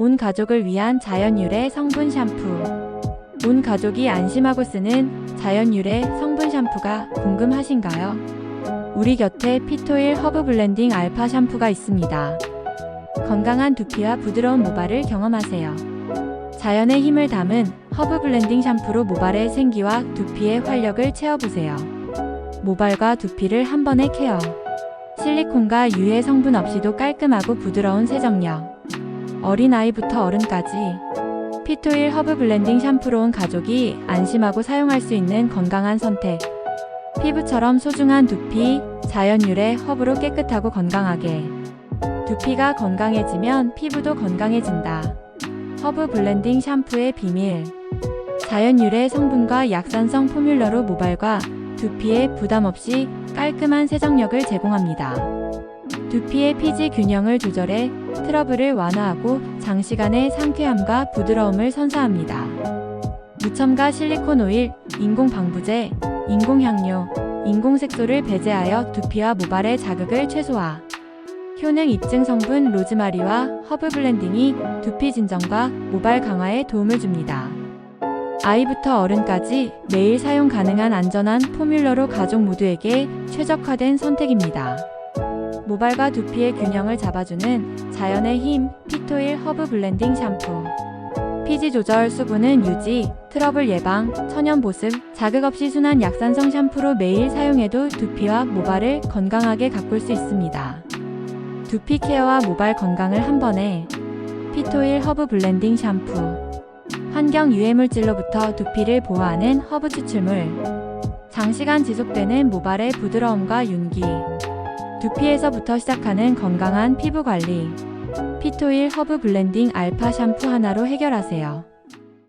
온 가족을 위한 자연 유래 성분 샴푸. 온 가족이 안심하고 쓰는 자연 유래 성분 샴푸가 궁금하신가요? 우리 곁에 피토일 허브 블렌딩 알파 샴푸가 있습니다. 건강한 두피와 부드러운 모발을 경험하세요. 자연의 힘을 담은 허브 블렌딩 샴푸로 모발의 생기와 두피의 활력을 채워보세요. 모발과 두피를 한 번에 케어. 실리콘과 유해 성분 없이도 깔끔하고 부드러운 세정력. 어린아이부터 어른까지. 피토일 허브 블렌딩 샴푸로 온 가족이 안심하고 사용할 수 있는 건강한 선택. 피부처럼 소중한 두피, 자연 유래 허브로 깨끗하고 건강하게. 두피가 건강해지면 피부도 건강해진다. 허브 블렌딩 샴푸의 비밀. 자연 유래 성분과 약산성 포뮬러로 모발과 두피에 부담 없이 깔끔한 세정력을 제공합니다. 두피의 피지 균형을 조절해 트러블을 완화하고 장시간의 상쾌함과 부드러움을 선사합니다. 무첨가 실리콘 오일, 인공 방부제, 인공 향료, 인공 색소를 배제하여 두피와 모발의 자극을 최소화. 효능 입증 성분 로즈마리와 허브 블렌딩이 두피 진정과 모발 강화에 도움을 줍니다. 아이부터 어른까지 매일 사용 가능한 안전한 포뮬러로 가족 모두에게 최적화된 선택입니다. 모발과 두피의 균형을 잡아주는 자연의 힘 피토일 허브 블렌딩 샴푸. 피지 조절, 수분은 유지, 트러블 예방, 천연 보습, 자극 없이 순한 약산성 샴푸로 매일 사용해도 두피와 모발을 건강하게 가꿀 수 있습니다. 두피 케어와 모발 건강을 한 번에 피토일 허브 블렌딩 샴푸. 환경 유해 물질로부터 두피를 보호하는 허브 추출물. 장시간 지속되는 모발의 부드러움과 윤기. 두피에서부터 시작하는 건강한 피부 관리. 피토일 허브 블렌딩 알파 샴푸 하나로 해결하세요.